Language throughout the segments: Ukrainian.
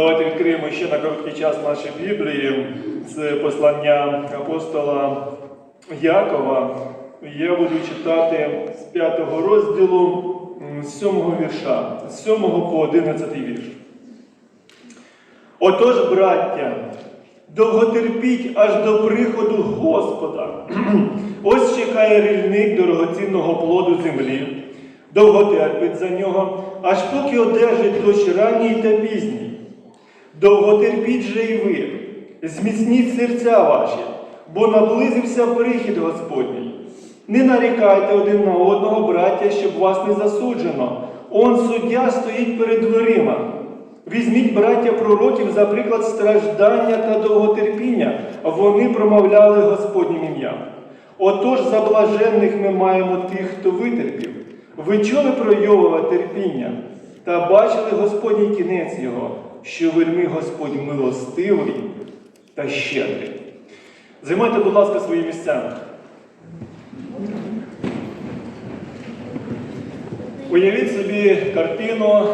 Давайте відкриємо ще на короткий час наші Біблії з послання апостола Якова. Я буду читати з 5 розділу м, з 7 вірша, з 7 по 11 вірш. Отож, браття, довготерпіть аж до приходу Господа. Ось чекає рільник дорогоцінного плоду землі, довго терпить за нього, аж поки одержить дощ ранній та пізній. Довго терпіть же і ви, зміцніть серця ваші, бо наблизився прихід Господній. Не нарікайте один на одного, браття, щоб вас не засуджено. Он суддя стоїть перед дверима. Візьміть, браття пророків, за приклад страждання та довготерпіння, вони промовляли Господнім ім'ям. Отож, за блаженних ми маємо тих, хто витерпів. Ви чули про Йовова терпіння та бачили Господній кінець його, що вельми Господь милостивий та щедрий. Займайте, будь ласка, свої місця. Уявіть собі картину.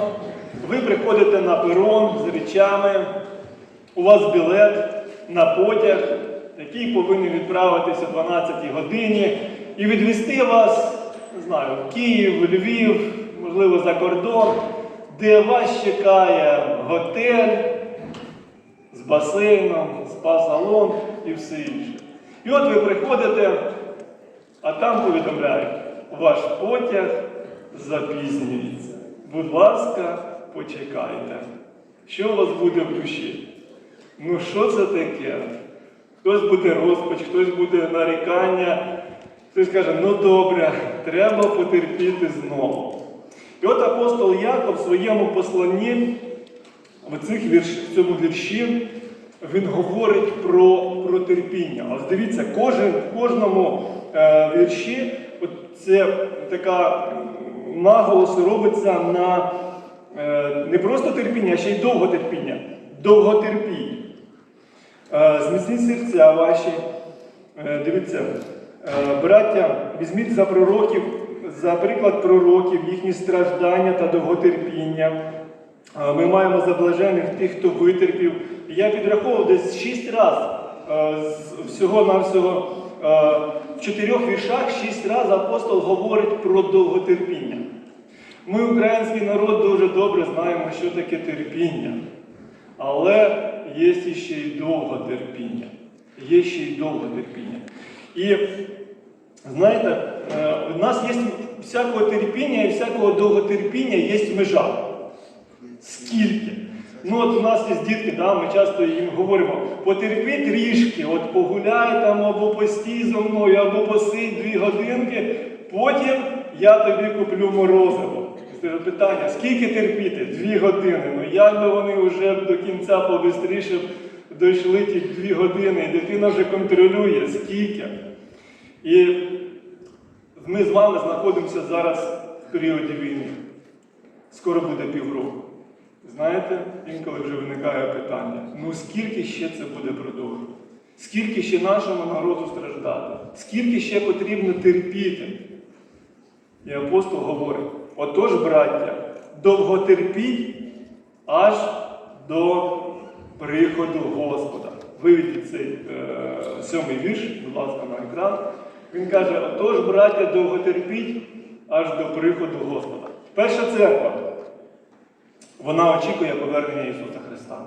Ви приходите на перон з речами, у вас білет на потяг, який повинен відправитися о 12-й годині, і відвести вас, не знаю, в Київ, Львів, можливо, за кордон, де вас чекає готель з басейном, спа-салон і все інше. І от ви приходите, а там повідомляють, ваш потяг запізнюється. Будь ласка, почекайте. Що у вас буде в душі? Ну, що це таке? Хтось буде розпач, хтось буде нарікання, хтось каже, ну добре, треба потерпіти знову. От апостол Яков в своєму посланні, в, цих вірш, в цьому вірші, він говорить про, про терпіння. Ось дивіться, кожен, в кожному е, вірші це така наголос робиться на е, не просто терпіння, а ще й довготерпіння. Довготерпіння. Е, Зміцніть серця ваші. Е, Дивіться, е, браття, візьміть за пророків, за приклад пророків, їхні страждання та довготерпіння. Ми маємо за блажених тих, хто витерпів. Я підраховував десь шість разів всього-навсього в чотирьох віршах шість разів апостол говорить про довготерпіння. Ми, український народ, дуже добре знаємо, що таке терпіння. Але є ще й довготерпіння. Є ще й довготерпіння. І знаєте, е, у нас є всякого терпіння і всякого довготерпіння є межа. Скільки? Ну от у нас є дітки, да, ми часто їм говоримо, потерпи трішки, от погуляй там або постій зо мною, або посидь дві годинки, потім я тобі куплю морозиво. Питання, скільки терпіти? Дві години. Ну як би вони вже до кінця побистріше дійшли ті дві години, і дитина вже контролює, скільки. І ми з вами знаходимося зараз в періоді війни. Скоро буде півроку. Знаєте, інколи вже виникає питання: ну скільки ще це буде продовжувати? Скільки ще нашому народу страждати? Скільки ще потрібно терпіти? І апостол говорить: отож, браття, довготерпіть аж до приходу Господа. Виведіть цей е, сьомий вірш, будь ласка, на екран. Він каже: отож, браття, довготерпіть аж до приходу Господа. Перша церква. Вона очікує повернення Ісуса Христа.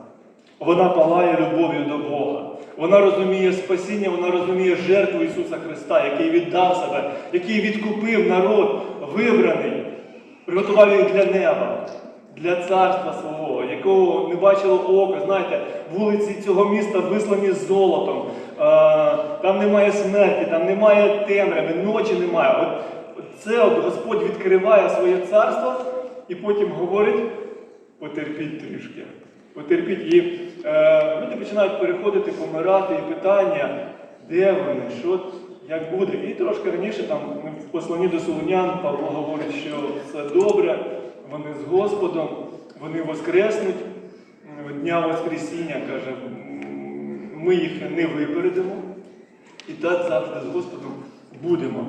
Вона палає любов'ю до Бога. Вона розуміє спасіння, вона розуміє жертву Ісуса Христа, який віддав себе, який відкупив народ, вибраний, приготував їх для неба, для царства свого, якого не бачило око. Знаєте, вулиці цього міста вислані золотом. Там немає смерті, там немає темряви, ночі немає. От це от Господь відкриває своє царство і потім говорить потерпіть трішки. Потерпіть. І е, люди починають переходити, помирати, і питання, де вони, що, як буде. І трошки раніше там в посланні до Солунян Павло говорить, що все добре, вони з Господом, вони воскреснуть. Дня Воскресіння, каже, ми їх не випередимо. І так завжди з Господом будемо.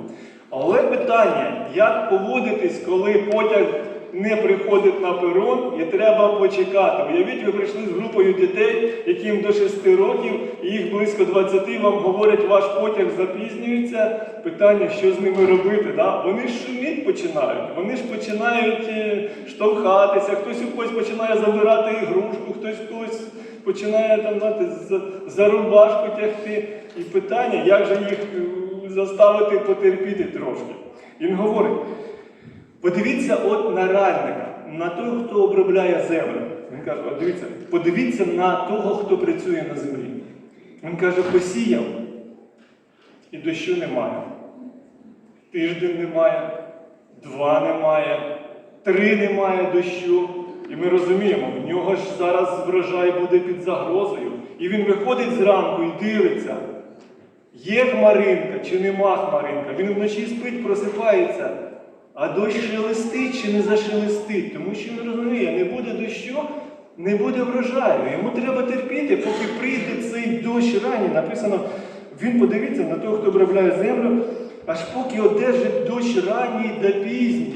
Але питання, як поводитись, коли потяг не приходить на перон і треба почекати. Уявіть, ви прийшли з групою дітей, яким до 6 років, їх близько 20, вам говорять, ваш потяг запізнюється. Питання, що з ними робити. Да? Вони ж шуміть починають, вони ж починають е, штовхатися, хтось у когось починає забирати ігрушку, хтось когось починає там знаєте, за, за рубашку тягти. І питання, як же їх е, заставити потерпіти трошки. Він говорить. Подивіться от на радника, на того, хто обробляє землю. Він каже, от дивіться, подивіться на того, хто працює на землі. Він каже, посіяв, і дощу немає. Тиждень немає, два немає, три немає дощу. І ми розуміємо, в нього ж зараз врожай буде під загрозою. І він виходить зранку і дивиться, є хмаринка чи нема хмаринка. Він вночі спить, просипається. А дощ шелестить чи не зашелестить, тому що він розуміє, не буде дощу, не буде врожаю. Йому треба терпіти, поки прийде цей дощ ранній. Написано, він подивиться на того, хто обробляє землю, аж поки одержить дощ ранній та пізній,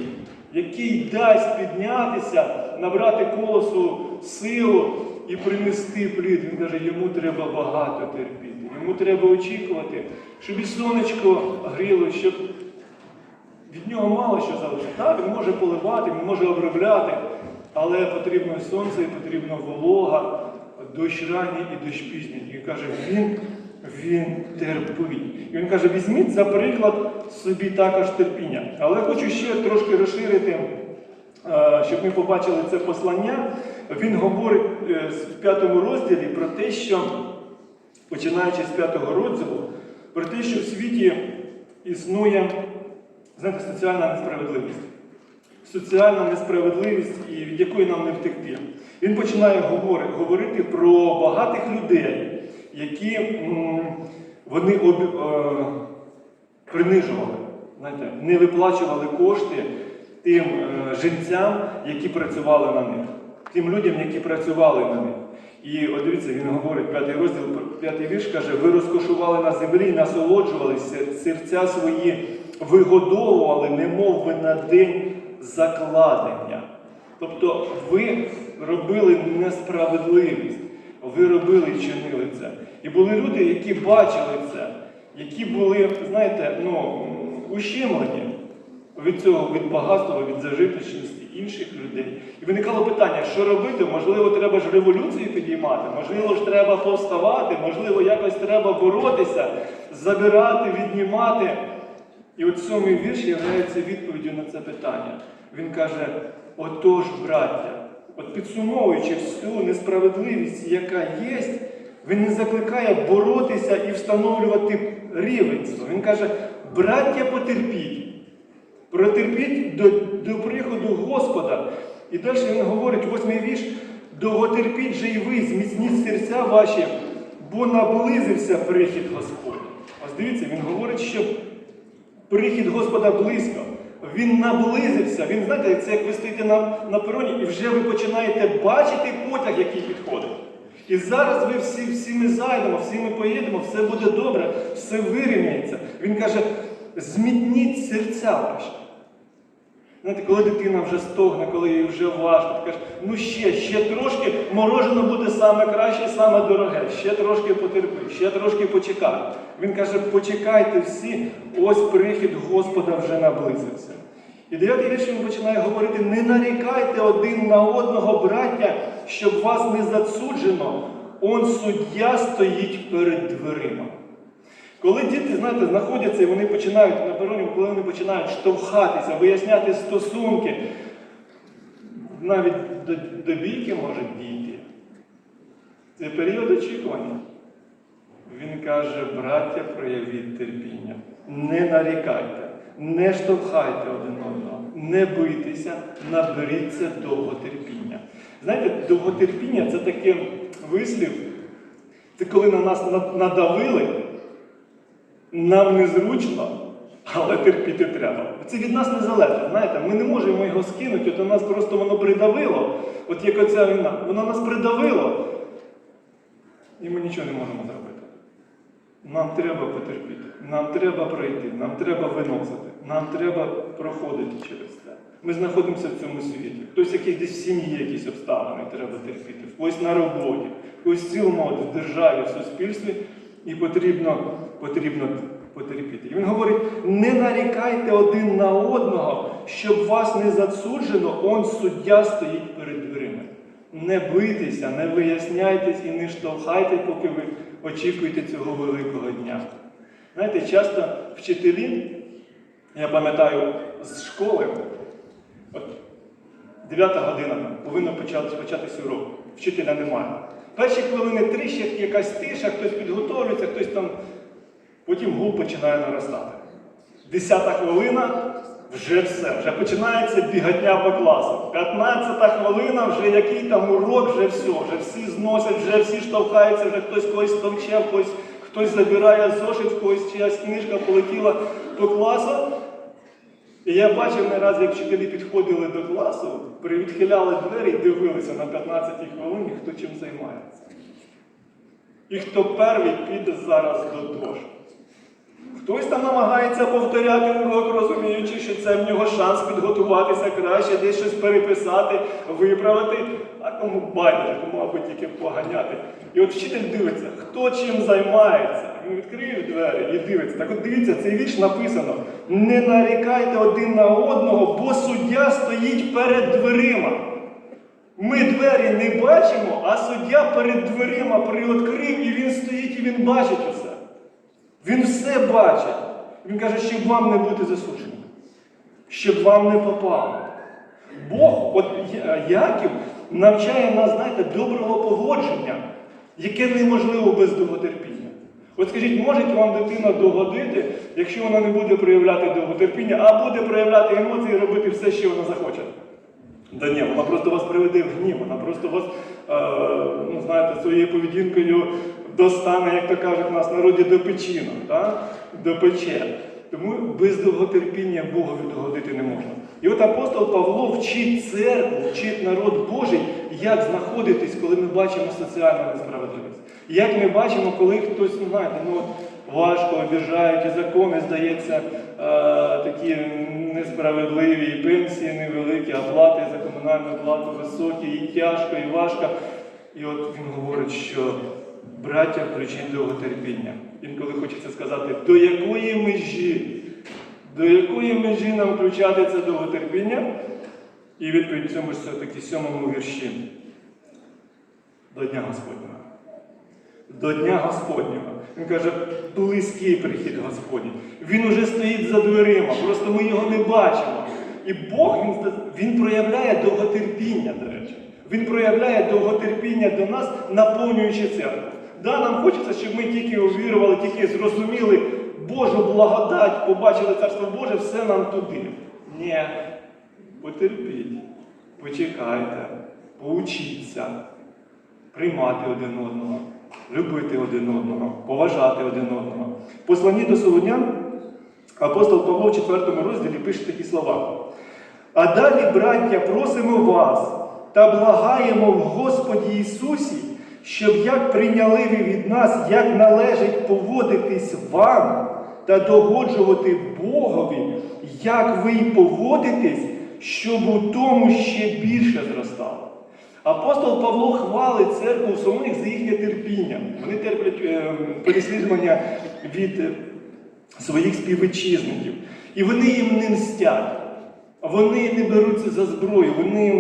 який дасть піднятися, набрати колосу силу і принести плід. Він каже, йому треба багато терпіти. Йому треба очікувати, щоб і сонечко гріло, щоб від нього мало що залежить. Так, він може поливати, він може обробляти, але потрібно сонце, і потрібна волога, дощ ранній і дощ пізній. І каже, він, він терпить. І він каже, візьміть за приклад собі також терпіння. Але хочу ще трошки розширити, щоб ми побачили це послання. Він говорить е, в п'ятому розділі про те, що, починаючи з п'ятого розділу, про те, що в світі існує знаєте, соціальна несправедливість. Соціальна несправедливість, і від якої нам не втекти. Він починає говорити про багатих людей, які вони е, принижували, знаєте, не виплачували кошти тим е, жінцям, які працювали на них, тим людям, які працювали на них. І от дивіться, він говорить, п'ятий розділ, п'ятий вірш каже, ви розкошували на землі, насолоджувалися, серця свої вигодовували, немов би на день закладення. Тобто ви робили несправедливість, ви робили і чинили це. І були люди, які бачили це, які були, знаєте, ну, ущемлені від цього, від багатства, від зажиточності інших людей. І виникало питання, що робити? Можливо, треба ж революцію підіймати, можливо ж треба повставати, можливо, якось треба боротися, забирати, віднімати. І от сьомий вірш є відповіддю на це питання. Він каже: отож, браття, от підсумовуючи всю несправедливість, яка є, він не закликає боротися і встановлювати рівенство. Він каже, браття, потерпіть. Протерпіть до, до приходу Господа. І далі він говорить, восьмий вірш, довготерпіть же й ви, зміцніть серця ваші, бо наблизився прихід Господь. Ось дивіться, він говорить, що прихід Господа близько. Він наблизився. Він, знаєте, це як ви стоїте на, на пероні, і вже ви починаєте бачити потяг, який підходить. І зараз ви всі, всі ми зайдемо, всі ми поїдемо, все буде добре, все вирівняється. Він каже, змітніть серця ваші. Знаєте, коли дитина вже стогне, коли їй вже важко, ти кажеш, ну ще, ще трошки, морожено буде саме краще, саме дороге, ще трошки потерпи, ще трошки почекай. Він каже, почекайте всі, ось прихід Господа вже наблизився. І дев'ятий вірш він починає говорити: не нарікайте один на одного, браття, щоб вас не засуджено, он суддя стоїть перед дверима. Коли діти, знаєте, знаходяться і вони починають на пероні, коли вони починають штовхатися, виясняти стосунки, навіть до, до бійки можуть дійти. Це період очікування. Він каже, браття, проявіть терпіння. Не нарікайте, не штовхайте один одного, не бийтеся, наберіться довготерпіння. Знаєте, довготерпіння це такий вислів, це коли на нас надавили. Нам незручно, але терпіти треба. Це від нас не залежить. Знаєте, ми не можемо його скинути, от у нас просто воно придавило. От як оця війна, воно нас придавило, і ми нічого не можемо зробити. Нам треба потерпіти, нам треба пройти, нам треба виносити, нам треба проходити через це. Ми знаходимося в цьому світі. Хтось якийсь десь в сім'ї якісь обставини треба терпіти, когось на роботі, в цілому в державі, в суспільстві, і потрібно, потрібно потерпіти. І він говорить: не нарікайте один на одного, щоб вас не засуджено, он суддя стоїть перед дверима. Не бийтеся, не виясняйтесь і не штовхайте, поки ви очікуєте цього великого дня. Знаєте, часто вчителі, я пам'ятаю з школи, от 9 година повинно початися урок. Вчителя немає. Перші хвилини ще якась тиша, хтось підготовлюється, хтось там. Потім гул починає наростати. Десята хвилина вже все, вже починається бігатня по класу. 15 хвилина, вже який там урок, вже все, вже всі зносять, вже всі штовхаються, вже хтось когось стовче, хтось, хтось забирає зошит, в когось чиясь книжка полетіла по класу. І я бачив не раз, як вчителі підходили до класу, привідхиляли двері і дивилися на 15 хвилині, хто чим займається. І хто перший піде зараз до дошки. Хтось там намагається повторяти урок, розуміючи, що це в нього шанс підготуватися краще, десь щось переписати, виправити, а кому байдуже, аби тільки поганяти. І от вчитель дивиться, хто чим займається. Він відкриє двері і дивиться. Так от дивіться, цей вірш написано: не нарікайте один на одного, бо суддя стоїть перед дверима. Ми двері не бачимо, а суддя перед дверима приоткрив, і він стоїть, і він бачить. Він все бачить. Він каже, щоб вам не бути засудженим, щоб вам не попало. Бог, от Яків, навчає нас, знаєте, доброго поводження, яке неможливо без довготерпіння. От скажіть, може вам дитина догодити, якщо вона не буде проявляти довготерпіння, а буде проявляти емоції і робити все, що вона захоче? Да ні, вона просто вас приведе в гнів, вона просто вас, е, ну, знаєте, своєю поведінкою достане, як то кажуть в нас народі, до печінок, до пече. Тому без довготерпіння Богові догодити не можна. І от апостол Павло вчить церкву, вчить народ Божий, як знаходитись, коли ми бачимо соціальну несправедливість. Як ми бачимо, коли хтось, ну, знаєте, ну, важко обіжають, і закони, здається, е, такі несправедливі, і пенсії невеликі, а плати за комунальну плату високі, і тяжко, і важко. І от він говорить, що браття включить довготерпіння. Інколи хочеться сказати, до якої межі, до якої межі нам включати це довготерпіння? І відповідь цьому ж все-таки сьомому вірші. До Дня Господнього. До Дня Господнього. Він каже, близький прихід Господній. Він уже стоїть за дверима, просто ми його не бачимо. І Бог він, він проявляє довготерпіння, до речі. Він проявляє довготерпіння до нас, наповнюючи церкву. Да, нам хочеться, щоб ми тільки увірували, тільки зрозуміли Божу благодать, побачили Царство Боже, все нам туди. Ні, потерпіть, почекайте, поучіться приймати один одного, любити один одного, поважати один одного. В Посланні до Солонян апостол Павло в 4 розділі пише такі слова. А далі, браття, просимо вас та благаємо в Господі Ісусі, щоб як прийняли ви від нас, як належить поводитись вам та догоджувати Богові, як ви й поводитесь, щоб у тому ще більше зростало. Апостол Павло хвалить церкву в Солоних за їхнє терпіння. Вони терплять е, переслідування від е, своїх співвітчизників. І вони їм не мстять. Вони не беруться за зброю, вони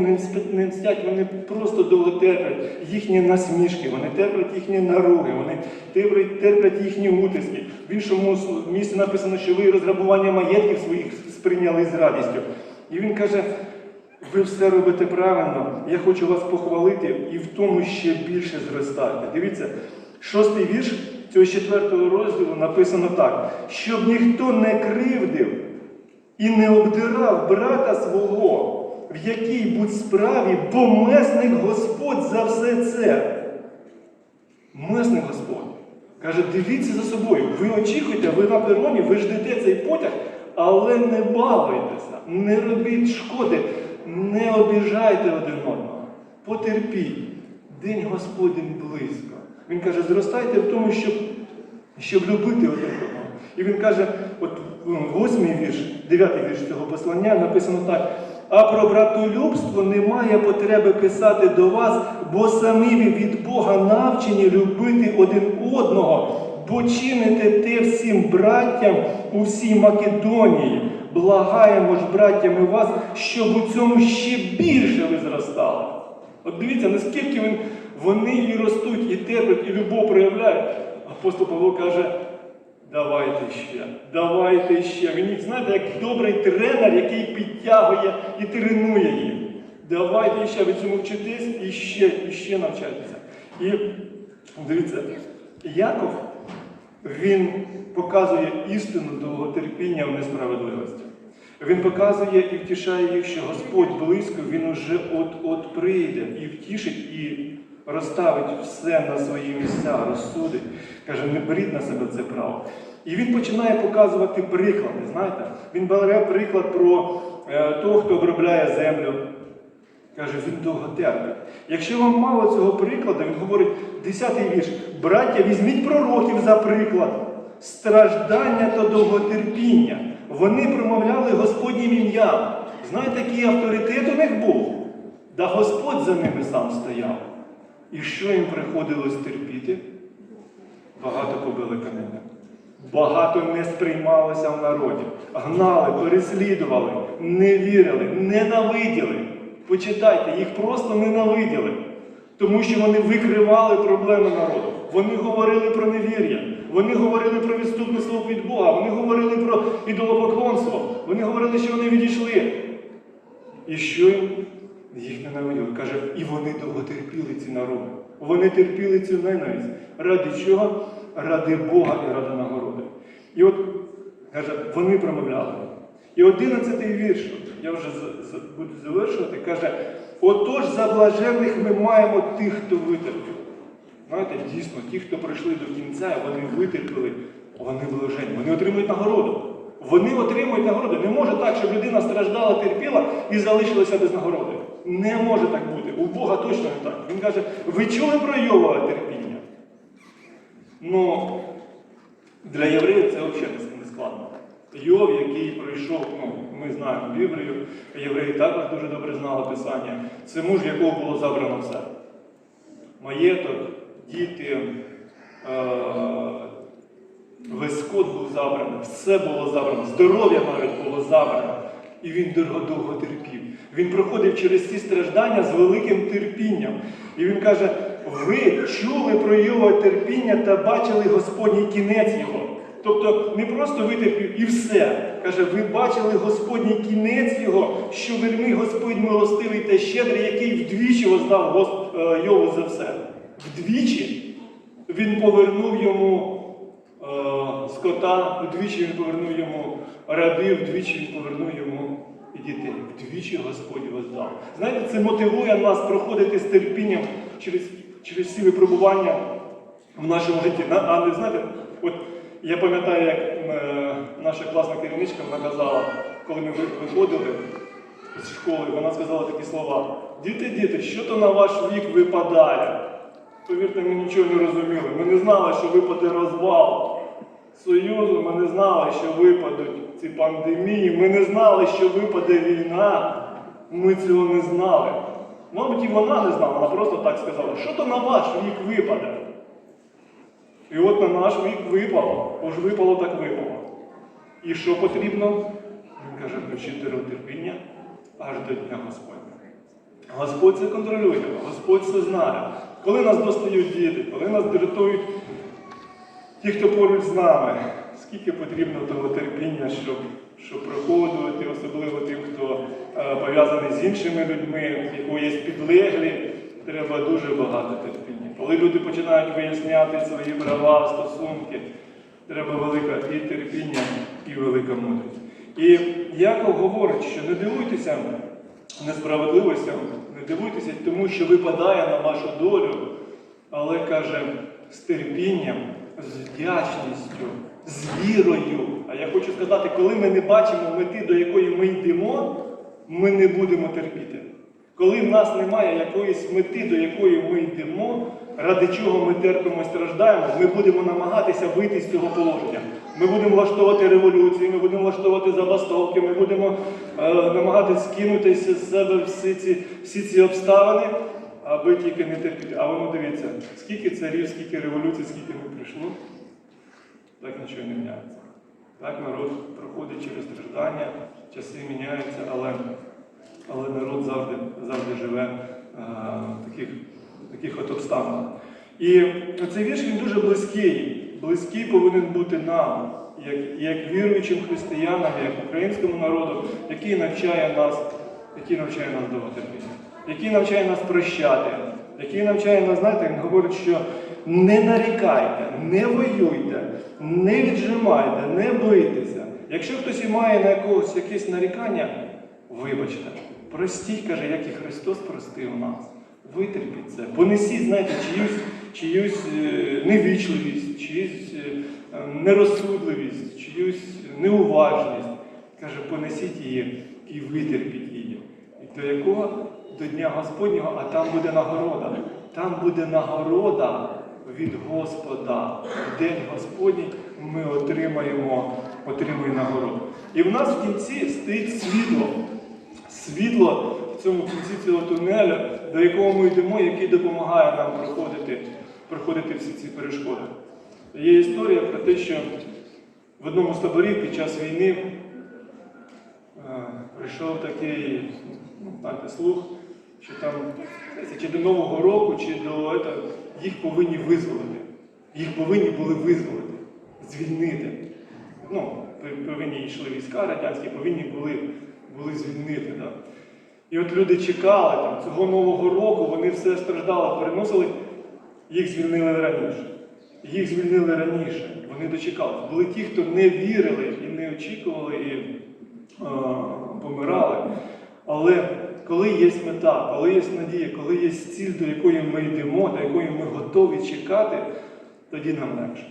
не мстять- вони просто довго терплять їхні насмішки, вони терплять їхні наруги, вони терплять, їхні утиски. В іншому місці написано, що ви розграбування маєтків своїх сприйняли з радістю. І він каже, ви все робите правильно, я хочу вас похвалити і в тому ще більше зростайте. Дивіться, шостий вірш цього четвертого розділу написано так: щоб ніхто не кривдив і не обдирав брата свого, в якій будь справі, бо месник Господь за все це. Месник Господь. Каже, дивіться за собою. Ви очікуєте, ви на пероні, ви ждете цей потяг, але не балуйтеся, не робіть шкоди, не обіжайте один одного. Потерпіть. День Господень близько. Він каже, зростайте в тому, щоб щоб любити один одного. І він каже, от м, восьмий вірш, дев'ятий вірш цього послання написано так. А про братолюбство немає потреби писати до вас, бо самі ви від Бога навчені любити один одного, бо чините те всім браттям у всій Македонії. Благаємо ж, браттями вас, щоб у цьому ще більше ви зростали. От дивіться, наскільки вони і ростуть, і терплять, і любов проявляють. Апостол Павло каже, давайте ще, давайте ще. Він знаєте, як добрий тренер, який підтягує і тренує їх. Давайте ще, ви цьому вчитесь і ще, і ще навчайтеся. І дивіться, Яков, він показує істину довготерпіння в несправедливості. Він показує і втішає їх, що Господь близько, Він уже от-от прийде і втішить, і розставить все на свої місця, розсудить. Каже, не беріть на себе це право. І він починає показувати приклади. Знаєте, він бере приклад про е, того, хто обробляє землю. Каже, він довго терпить. Якщо вам мало цього прикладу, він говорить, 10-й вірш, браття, візьміть пророків за приклад, страждання та довготерпіння. Вони промовляли Господнім ім'ям. Знаєте, який авторитет у них був? Да Господь за ними сам стояв. І що їм приходилось терпіти? Багато побили каміння. Багато не сприймалося в народі. Гнали, переслідували, не вірили, ненавиділи. Почитайте, їх просто ненавиділи. Тому що вони викривали проблеми народу. Вони говорили про невір'я, вони говорили про відступництво від Бога, вони говорили про ідолопоклонство, вони говорили, що вони відійшли. І що їм? Їх ненавиділи. Каже, і вони довго терпіли ці народи. Вони терпіли цю ненависть. Ради чого? Ради Бога і ради нагороди. І от, каже, вони промовляли. І одинадцятий вірш, я вже буду завершувати, каже, отож за блаженних ми маємо тих, хто витерпів. Знаєте, дійсно, ті, хто прийшли до кінця, вони витерпіли, вони блажені, вони отримують нагороду. Вони отримують нагороду. Не може так, щоб людина страждала, терпіла і залишилася без нагороди. Не може так бути. У Бога точно не так. Він каже, ви чули про Йова терпіння? Ну, для євреїв це взагалі не складно. Йов, який пройшов, ну, ми знаємо Біблію, євреї також дуже добре знали Писання. Це муж, якого було забрано все. Маєток, діти, е, весь скот був забраний, все було забрано, здоров'я навіть було забрано. І він довго терпів. Він проходив через ці страждання з великим терпінням. І він каже: ви чули про його терпіння та бачили Господній кінець його. Тобто не просто витерпів і все. Каже, ви бачили Господній кінець його, що вельми Господь милостивий та щедрий, який вдвічі воздав Гос- е, Йову за все. Вдвічі він повернув йому е, скота, вдвічі він повернув йому раби, вдвічі він повернув йому і дітей. Вдвічі Господь воздав. Знаєте, це мотивує нас проходити з терпінням через, через всі випробування в нашому житті. А не знаєте, от я пам'ятаю, як е, наша класна керівничка вона казала, коли ми виходили з школи, вона сказала такі слова: Діти, діти, що то на ваш вік випадає? Повірте, ми нічого не розуміли. Ми не знали, що випаде розвал Союзу, ми не знали, що випадуть ці пандемії, ми не знали, що випаде війна. Ми цього не знали. Мабуть, і вона не знала, вона просто так сказала, що то на ваш вік випаде. І от на наш вік випало, бо ж випало, так випало. І що потрібно? Він каже, включити терпіння аж до Дня Господня. Господь це контролює, Господь це знає. Коли нас достають діти, коли нас дратують ті, хто поруч з нами, скільки потрібно того терпіння, щоб, щоб проходувати, особливо тим, хто е, пов'язаний з іншими людьми, в якого є підлеглі, треба дуже багато терпіння. Коли люди починають виясняти свої права, стосунки, треба велика і терпіння, і велика мудрість. І Яков говорить, що не дивуйтеся несправедливостям, не дивуйтеся тому, що випадає на вашу долю, але каже з терпінням, з вдячністю, з вірою. А я хочу сказати, коли ми не бачимо мети, до якої ми йдемо, ми не будемо терпіти. Коли в нас немає якоїсь мети, до якої ми йдемо, ради чого ми терпимо і страждаємо, ми будемо намагатися вийти з цього положення. Ми будемо влаштовувати революції, ми будемо влаштовувати забастовки, ми будемо е, намагатися скинути з себе всі ці, всі ці обставини, аби тільки не терпіти. А воно дивіться, скільки царів, скільки революцій, скільки не прийшло, так нічого не міняється. Так народ проходить через страждання, часи міняються, але, але народ завжди, завжди живе е, в таких, таких от обставинах. І цей вірш він дуже близький. Близький повинен бути нам, як, як віруючим християнам, як українському народу, який навчає нас, який навчає нас довготерпіння, який навчає нас прощати, який навчає нас, знаєте, він говорить, що не нарікайте, не воюйте, не віджимайте, не бийтеся. Якщо хтось і має на якогось якесь нарікання, вибачте, простіть, каже, як і Христос простив нас. Витерпіть це. Понесіть, знаєте, чиюсь, чиюсь е, невічливість, чиюсь е, нерозсудливість, чиюсь неуважність. Каже, понесіть її і витерпіть її. І до якого? До Дня Господнього, а там буде нагорода. Там буде нагорода від Господа. В День Господній ми отримаємо, отримаємо нагороду. І в нас в кінці стоїть світло. Світло в цьому кінці цього тунелю, до якого ми йдемо, який допомагає нам проходити, проходити всі ці перешкоди. Є історія про те, що в одному з таборів під час війни е, прийшов такий ну, знаєте, слух, що там чи до Нового року, чи до ета, їх повинні визволити. Їх повинні були визволити, звільнити. Ну, повинні йшли війська радянські, повинні були, були звільнити. Да? І от люди чекали там, цього Нового року, вони все страждало, переносили, їх звільнили раніше. Їх звільнили раніше. Вони дочекалися. Були ті, хто не вірили і не очікували, і е, помирали. Але коли є мета, коли є надія, коли є ціль, до якої ми йдемо, до якої ми готові чекати, тоді нам легше.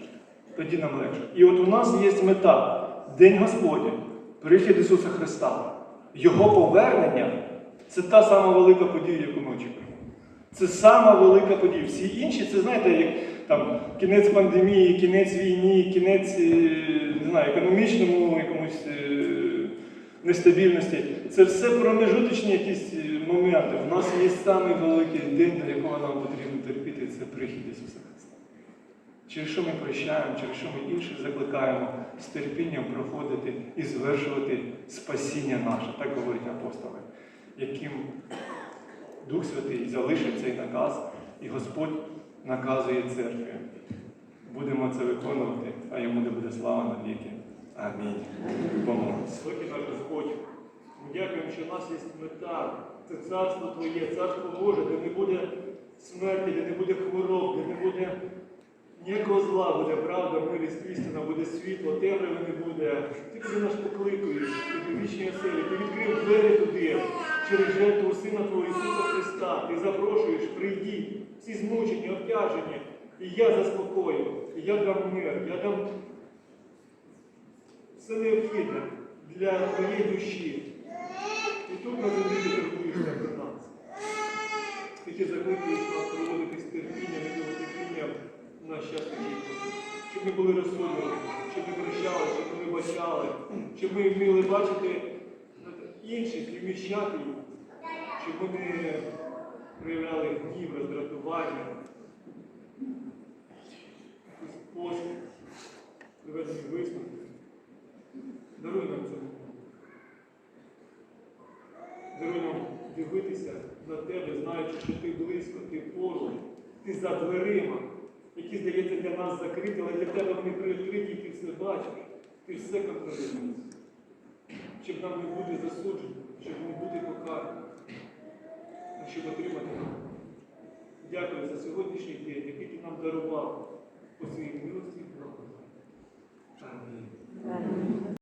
Тоді нам легше. І от у нас є мета День Господній, прихід Ісуса Христа. Його повернення це та сама велика подія, яку ми очікуємо. Це сама велика подія. Всі інші, це знаєте, як там кінець пандемії, кінець війні, кінець е, не знаю, економічному якомусь е, нестабільності. Це все промежуточні якісь е, моменти. У нас є самий великий день, до якого нам потрібно терпіти, це прихід Ісуса Христа. Через що ми прощаємо, через що ми інших закликаємо з терпінням проходити і звершувати спасіння наше, так говорять апостоли, яким Дух Святий залишив цей наказ, і Господь наказує церкві. Будемо це виконувати, а йому не буде слава на віки. Амінь. Наш Господь, ми дякуємо, що в нас є мета. Це царство Твоє, царство Боже, де не буде смерті, де не буде хвороб, де не буде ніякого зла, буде правда, милість, істина, буде світло, темряви не буде. Ти туди нас покликаєш, тобі вічні оселі, ти відкрив двері туди через жертву Сина Твого Ісуса Христа. Ти запрошуєш, прийдіть, всі змучені, обтяжені. І я заспокою, і я дам мир, я дам все необхідне для твоєї душі. І тут на землі ти турбуєшся про нас. І ти закликаєш нас проводити з терпінням і того терпіння в наш час очікувати. Щоб ми були розсудливі, щоб ми прощали, щоб ми бачали, щоб ми вміли бачити інших і вміщати їх, щоб вони проявляли гнів, роздратування, якийсь поспіх, приведені висновки. Даруй нам це. Даруй нам дивитися на тебе, знаючи, що ти близько, ти поруч, ти за дверима, які, здається, для нас закриті, але для тебе вони привідкриті, і ти все бачиш, ти все контролюєш. Щоб нам не бути засудженим, щоб не бути покараним, а щоб отримати. Дякую за сьогоднішній день, який ти нам дарував по своїй милості і благодаті. Амінь.